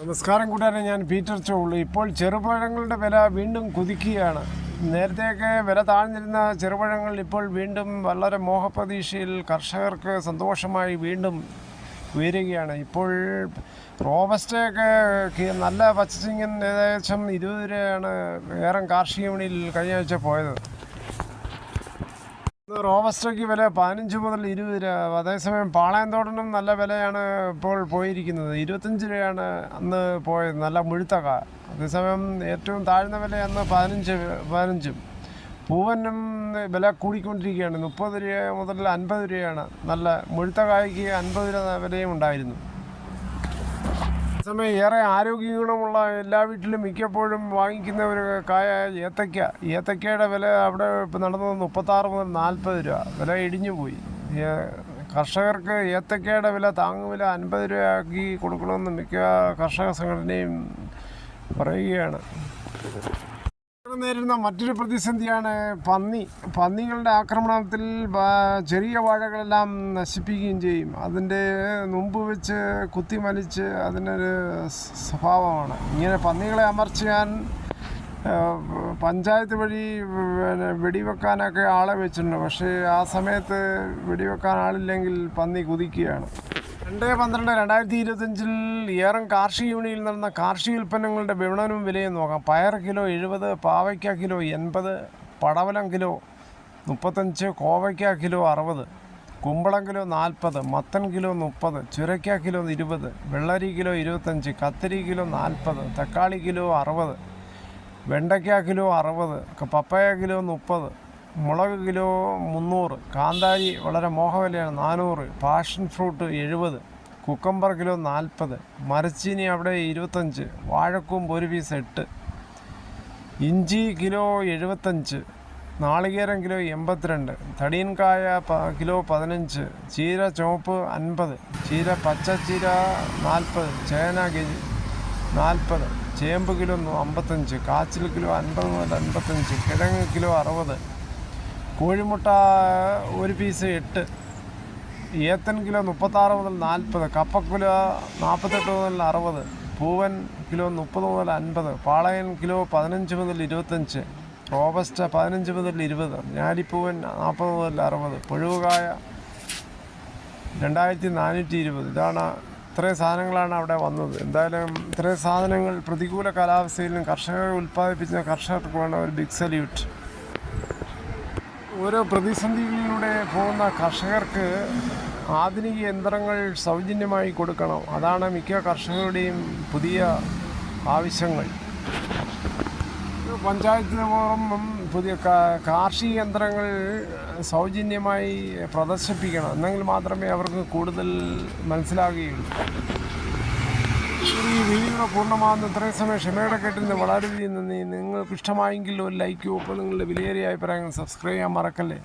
നമസ്കാരം കൂടാതെ ഞാൻ പീറ്റർ ചോളു. ഇപ്പോൾ ചെറുപഴങ്ങളുടെ വില വീണ്ടും കുതിക്കുകയാണ്. നേരത്തെയൊക്കെ വില താഴ്ന്നിരുന്ന ചെറുപഴങ്ങൾ ഇപ്പോൾ വീണ്ടും വളരെ മോഹപ്രതീക്ഷയിൽ കർഷകർക്ക് സന്തോഷമായി വീണ്ടും ഉയരുകയാണ്. ഇപ്പോൾ റോബസ്റ്റയൊക്കെ നല്ല പച്ചച്ചിങ്ങൻ ഏകദേശം ഇരുപത് രൂപയാണ് ഏറെ കാർഷിക വിപണിയിൽ കഴിഞ്ഞ ആഴ്ച പോയത്. റോബസ്റ്റയ്ക്ക് വില പതിനഞ്ച് മുതൽ ഇരുപത് രൂപ. അതേസമയം പാളയംതോടനും നല്ല വിലയാണ് ഇപ്പോൾ പോയിരിക്കുന്നത്. ഇരുപത്തഞ്ച് രൂപയാണ് അന്ന് പോയത്. നല്ല മുഴുത്തക അതേസമയം ഏറ്റവും താഴ്ന്ന വില അന്ന് പതിനഞ്ച് പതിനഞ്ചും. പൂവനും വില കൂടിക്കൊണ്ടിരിക്കുകയാണ്. മുപ്പത് രൂപ മുതൽ അൻപത് രൂപയാണ്. നല്ല മുഴുത്തകായ്ക്ക് അൻപത് രൂപ വിലയും ഉണ്ടായിരുന്നു. സമയം ഏറെ ആരോഗ്യഗുണമുള്ള എല്ലാ വീട്ടിലും മിക്കപ്പോഴും വാങ്ങിക്കുന്ന ഒരു കായ ഏത്തയ്ക്ക ഏത്തയ്ക്കയുടെ വില അവിടെ ഇപ്പം നടന്നത് മുപ്പത്താറ് മുതൽ നാൽപ്പത് രൂപ. വില ഇടിഞ്ഞു പോയി. കർഷകർക്ക് ഏത്തയ്ക്കയുടെ വില താങ്ങുവില അൻപത് രൂപയാക്കി കൊടുക്കണമെന്ന് മിക്ക കർഷക സംഘടനയും പറയുകയാണ്. നേരിടുന്ന മറ്റൊരു പ്രതിസന്ധിയാണ് പന്നി. പന്നികളുടെ ആക്രമണത്തിൽ ചെറിയ വാഴകളെല്ലാം നശിപ്പിക്കുകയും ചെയ്യും. അതിന്റെ മുമ്പ് വെച്ച് കുത്തിമലിച്ച് അതിനൊരു സ്വഭാവമാണ്. ഇങ്ങനെ പന്നികളെ അമർച്ചാൻ പഞ്ചായത്ത് വഴി പിന്നെ വെടിവെക്കാനൊക്കെ ആളെ വെച്ചിട്ടുണ്ട്. പക്ഷേ ആ സമയത്ത് വെടിവെക്കാൻ ആളില്ലെങ്കിൽ പന്നി കുതിക്കുകയാണ്. രണ്ട് പന്ത്രണ്ട് രണ്ടായിരത്തി ഇരുപത്തഞ്ചിൽ ഏറം കാർഷിക യൂണിയനിൽ നടന്ന കാർഷിക ഉൽപ്പന്നങ്ങളുടെ വിപണനവും വിലയും നോക്കാം. പയർ കിലോ എഴുപത് പാവയ്ക്ക കിലോ എൺപത് പടവലം കിലോ മുപ്പത്തഞ്ച് കോവയ്ക്ക കിലോ അറുപത് കുമ്പളം കിലോ നാൽപ്പത് മത്തൻ കിലോ മുപ്പത് ചുരയ്ക്ക കിലോ ഇരുപത് വെള്ളരി കിലോ ഇരുപത്തഞ്ച് കത്തിരി കിലോ നാൽപ്പത് തക്കാളി കിലോ അറുപത് വെണ്ടയ്ക്ക കിലോ അറുപത് പപ്പായ കിലോ മുപ്പത് മുളക് കിലോ മുന്നൂറ് കാന്താരി വളരെ മോഹവിലയാണ് നാനൂറ് പാഷൻ ഫ്രൂട്ട് എഴുപത് കുക്കമ്പർ കിലോ നാൽപ്പത് മരച്ചീനി അവിടെ ഇരുപത്തഞ്ച് വാഴക്കൂമ്പ് ഒരു പീസ് എട്ട് ഇഞ്ചി കിലോ എഴുപത്തഞ്ച് നാളികേരം കിലോ എൺപത്തിരണ്ട് തടിയൻകായ പ കിലോ പതിനഞ്ച് ചീര ചുവപ്പ് അൻപത് ചീര പച്ചച്ചീര നാൽപ്പത് ചേന കെജി നാൽപ്പത് ചേമ്പ് കിലോ അമ്പത്തഞ്ച് കാച്ചിൽ കിലോ അൻപത് മുതൽ അൻപത്തഞ്ച് കിഴങ്ങ് കിലോ അറുപത് കോഴിമുട്ട ഒരു പീസ് എട്ട് ഏത്തൻ കിലോ മുപ്പത്താറ് മുതൽ നാൽപ്പത് കപ്പ കിലോ നാൽപ്പത്തെട്ട് മുതൽ അറുപത് പൂവൻ കിലോ മുപ്പത് മുതൽ അൻപത് പാളയൻ കിലോ പതിനഞ്ച് മുതൽ ഇരുപത്തഞ്ച് റോബസ്റ്റ പതിനഞ്ച് മുതൽ ഇരുപത് ഞാലിപ്പൂവൻ നാൽപ്പത് മുതൽ അറുപത് പുഴുവുകായ രണ്ടായിരത്തി നാനൂറ്റി ഇരുപത്. ഇതാണ് ഇത്രയും സാധനങ്ങളാണ് അവിടെ വന്നത്. എന്തായാലും ഇത്രയും സാധനങ്ങൾ പ്രതികൂല കാലാവസ്ഥയിലും കർഷകർ ഉൽപ്പാദിപ്പിച്ച കർഷകർക്ക് വേണ്ട ഒരു ബിഗ് സല്യൂട്ട് ഓരോ പ്രതിസന്ധികളിലൂടെ പോകുന്ന കർഷകർക്ക് ആധുനിക യന്ത്രങ്ങൾ സൗജന്യമായി കൊടുക്കണം. അതാണ് മിക്ക കർഷകരുടെയും പുതിയ ആവശ്യങ്ങൾ. പഞ്ചായത്ത് പൂർവം പുതിയ കാർഷിക യന്ത്രങ്ങൾ സൗജന്യമായി പ്രദർശിപ്പിക്കണം. എന്നെങ്കിൽ മാത്രമേ അവർക്ക് കൂടുതൽ മനസ്സിലാകുകയുള്ളൂ. ഈ വീഡിയോ പൂർണമാകുന്ന ഇത്രയും സമയം ക്ഷമയുടെ കേട്ടിരുന്ന് വളരെയധികം നന്ദി. നിങ്ങൾക്ക് ഇഷ്ടമായെങ്കിൽ ഒരു ലൈക്കും ഒപ്പം നിങ്ങളുടെ വിലയേറിയ അഭിപ്രായങ്ങൾ സബ്സ്ക്രൈബ് ചെയ്യാൻ മറക്കല്ലേ?